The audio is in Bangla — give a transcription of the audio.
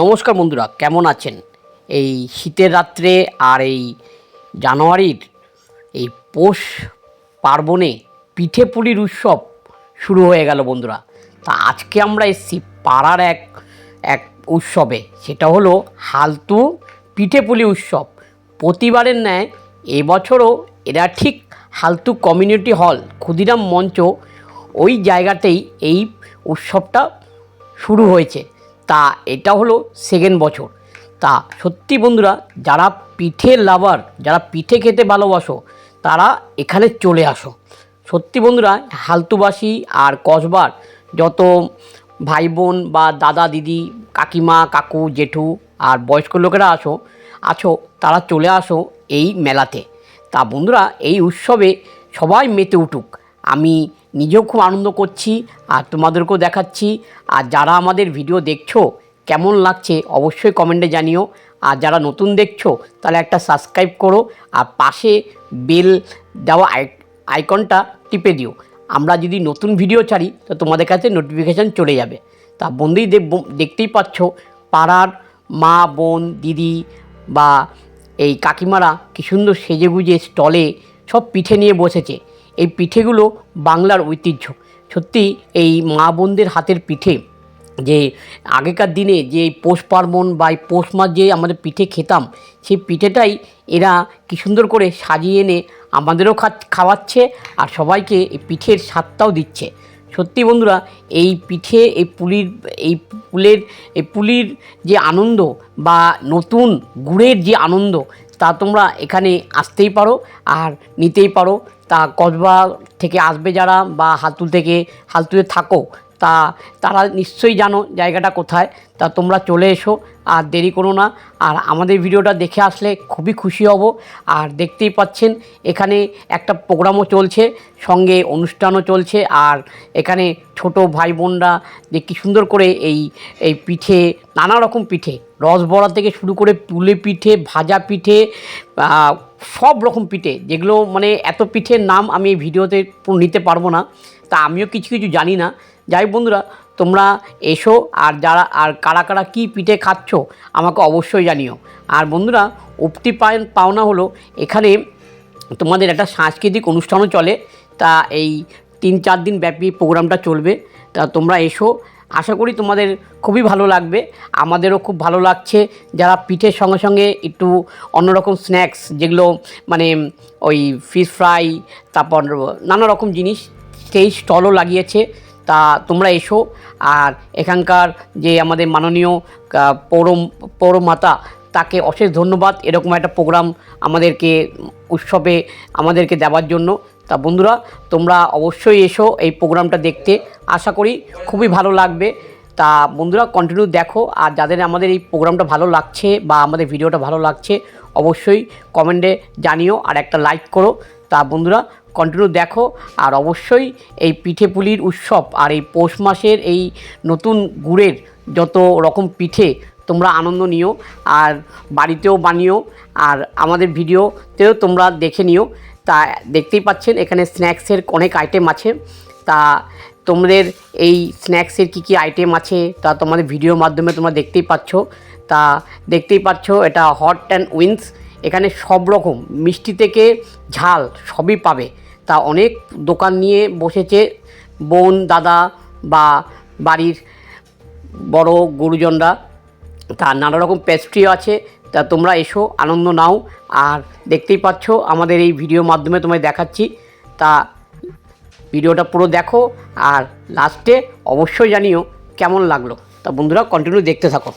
নমস্কার বন্ধুরা, কেমন আছেন? এই শীতের রাত্রে আর এই জানুয়ারির এই পৌষ পার্বণে পিঠে পুলির উৎসব শুরু হয়ে গেল বন্ধুরা। তা আজকে আমরা এসেছি পাড়ার এক এক উৎসবে। সেটা হলো হালতু পিঠে পুলি উৎসব। প্রতিবারের ন্যায় এবছরও এরা ঠিক হালতু কমিউনিটি হল, ক্ষুদিরাম মঞ্চ ওই জায়গাতেই এই উৎসবটা শুরু হয়েছে। তা এটা হলো সেকেন্ড বছর। তা সত্যি বন্ধুরা, যারা পিঠে লাভার যারা পিঠে খেতে ভালোবাসো, তারা এখানে চলে আসো। সত্যি বন্ধুরা, হালতুবাসী আর কসবার যত ভাই বোন বা দাদা, দিদি, কাকিমা, কাকু, জেঠু আর বয়স্ক লোকেরা আসো আছো তারা চলে আসো এই মেলাতে। তা বন্ধুরা, এই উৎসবে সবাই মেতে উঠুক। আমি নিজেও খুব আনন্দ করছি, আর তোমাদেরকেও দেখাচ্ছি। আর যারা আমাদের ভিডিও দেখছ, কেমন লাগছে অবশ্যই কমেন্টে জানিও। আর যারা নতুন দেখছ, তাহলে একটা সাবস্ক্রাইব করো, আর পাশে বেল দেওয়া আইকনটা টিপে দিও। আমরা যদি নতুন ভিডিও ছাড়ি, তো তোমাদের কাছে নোটিফিকেশান চলে যাবে। তা বন্ধুই দেখ- দেখতেই পাচ্ছ, পাড়ার মা, বোন, দিদি বা এই কাকিমারা কি সুন্দর সেজেগুজে স্টলে সব পিঠে নিয়ে বসেছে। এই পিঠেগুলো বাংলার ঐতিহ্য। সত্যি এই মা বোনদের হাতের পিঠে যে আগেকার দিনে যে পৌষ পার্বণ বা এই পৌষ মাস যে আমাদের পিঠে খেতাম, সেই পিঠেটাই এরা কি সুন্দর করে সাজিয়ে এনে আমাদেরও খাওয়াচ্ছে আর সবাইকে এই পিঠের স্বাদটাও দিচ্ছে। সত্যি বন্ধুরা, এই পিঠে, এই পুলির, এই পুলের, এই পুলির যে আনন্দ বা নতুন গুড়ের যে আনন্দ, তা তোমরা এখানে আসতেই পারো আর নিতেই পারো। তা কসবা থেকে আসবে যারা বা হালতুল থেকে হালতুলে থাকো, তা তারা নিশ্চয়ই জানো জায়গাটা কোথায়। তা তোমরা চলে এসো, আর দেরি করো না। আর আমাদের ভিডিওটা দেখে আসলে খুবই খুশি হব। আর দেখতেই পাচ্ছেন, এখানে একটা প্রোগ্রামও চলছে, সঙ্গে অনুষ্ঠানও চলছে। আর এখানে ছোট ভাই বোনরা যে কী সুন্দর করে এই এই পিঠে, নানা রকম পিঠে রসবড়া থেকে শুরু করে পুলে পিঠে, ভাজা পিঠে সব রকম পিঠে, যেগুলো মানে এত পিঠের নাম আমি এই ভিডিওতে নিতে পারব না। তা আমিও কিছু কিছু জানি না। যাই বন্ধুরা, তোমরা এসো আর যারা, আর কারা কারা কী পিঠে খাচ্ছ, আমাকে অবশ্যই জানিও। আর বন্ধুরা পায় পাওনা হলো, এখানে তোমাদের একটা সাংস্কৃতিক অনুষ্ঠানও চলে। তা এই তিন চার দিন ব্যাপী প্রোগ্রামটা চলবে। তা তোমরা এসো আশা করি তোমাদের খুবই ভালো লাগবে। আমাদেরও খুব ভালো লাগছে। যারা পিঠের সঙ্গে সঙ্গে একটু অন্যরকম স্ন্যাক্স যেগুলো মানে ওই ফিশ ফ্রাই তারপর নানা রকম জিনিস সেই স্টলও লাগিয়েছে। তা তোমরা এসো। আর এখানকার যে আমাদের মাননীয় পৌর, পৌরমাতা, তাকে অশেষ ধন্যবাদ। এরকম একটা প্রোগ্রাম আমাদেরকে, উৎসবে আমাদেরকে দেওয়ার জন্য। তা বন্ধুরা, তোমরা অবশ্যই এসো এই প্রোগ্রামটা দেখতে। আশা করি খুবই ভালো লাগবে। তা বন্ধুরা কন্টিনিউ দেখো, আর যাদের আমাদের এই প্রোগ্রামটা ভালো লাগছে বা আমাদের ভিডিওটা ভালো লাগছে, অবশ্যই কমেন্টে জানিও আর একটা লাইক করো। তা বন্ধুরা কন্টিনিউ দেখো, আর অবশ্যই এই পিঠে পুলির উৎসব আর এই পৌষ মাসের এই নতুন গুড়ের যত রকম পিঠে, তোমরা আনন্দ নিও, আর বাড়িতেও বানিও, আর আমাদের ভিডিওতেও তোমরা দেখে নিও। তা দেখতেই পাচ্ছেন, এখানে স্ন্যাক্সের অনেক আইটেম আছে। তা তোমাদের এই স্ন্যাক্সের কী কী আইটেম আছে, তা তোমাদের ভিডিওর মাধ্যমে তোমরা দেখতেই পাচ্ছ। তা দেখতেই পাচ্ছ, এটা হট অ্যান্ড উইন্স এখানে সব রকম, মিষ্টি থেকে ঝাল সবই পাবে। তা অনেক দোকান নিয়ে বসেছে, বোন, দাদা বা বাড়ির বড় গুরুজনরা। তা নানা রকম পেস্ট্রিও আছে তা তোমরা এসো, আনন্দ নাও। আর দেখতেই পাচ্ছ, আমাদের এই ভিডিওর মাধ্যমে তোমায় দেখাচ্ছি। তা ভিডিওটা পুরো দেখো, আর লাস্টে অবশ্যই জানিও কেমন লাগল। তা বন্ধুরা কন্টিনিউ দেখতে থাকো।